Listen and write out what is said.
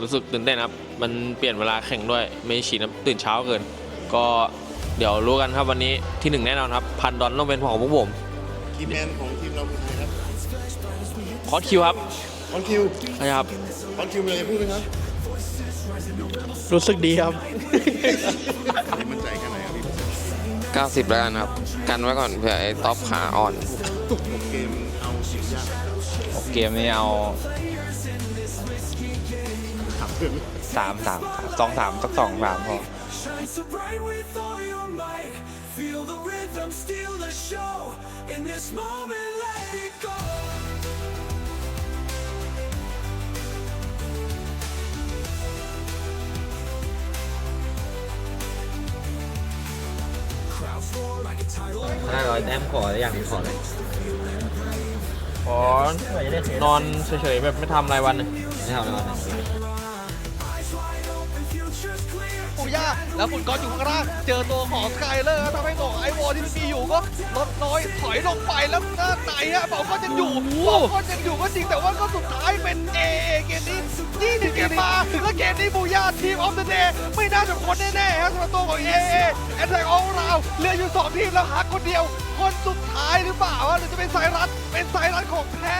รู้สึกตื่นเต้นครับ มันเปลี่ยนเวลาแข่งด้วย ไม่ฉีดน้ำตื่นเช้าเกิน ก็เดี๋ยวรู้กันครับวันนี้ที่หนึ่งแน่นอนครับ พันดอลต้องเป็นของพวกผม คีย์แมนของทีมเราคือใครครับคอสคิวครับคอนคิวใช่ครับ คอนคิวมีอะไรจะพูดไหมครับรู้สึกดีครับไม่มั่นใจแค่ไหนครับพี่90แล้วกันครับ กันไว้ก่อนเผื่อไอ้ท็อปขาอ่อน เกมเอาสิ่งยากเกมนี้เอาถามเพื่อนสามสามสองสามสักสองสามพอ Shine so bright with all your might. Feel the rhythm, steal the show. In this moment, let it go. Crowds roar like a tidal ถ้าร้อยแต้มขออย่างนี้ขอเลยขอนอนเฉยๆแบบไม่ทำอะไรวันหนึงไม่ทำอะไรก่อนนะ eyes wide open, futures clear. ปูย่าแล้วฝุ่นก้อนอยู่ข้างล่าง เจอตัวของสกายเลอร์ทำให้ตัวของไอวอลที่มันมีอยู่ก็ลดน้อยถอยลงไปแล้วหน้าไหนฮะเป่าก็ยังอยู่เป่าก็ยังอยู่ก็จริงแต่ว่าก็สุดท้ายเป็นเอเกมนี้ยี่สิบเกมมาถึงแล้วเกมนี้บูย่าทีมออฟเดอะเดย์ไม่น่าจะพ้นแน่ๆฮะสำหรับตัวของเอเอแอนแทกออลราวเหลืออยู่สองทีมแล้วหักคนเดียว คนสุดท้ายหรือเปล่าวะหรือจะเป็นไซรัสเป็นไซรัสของแพ้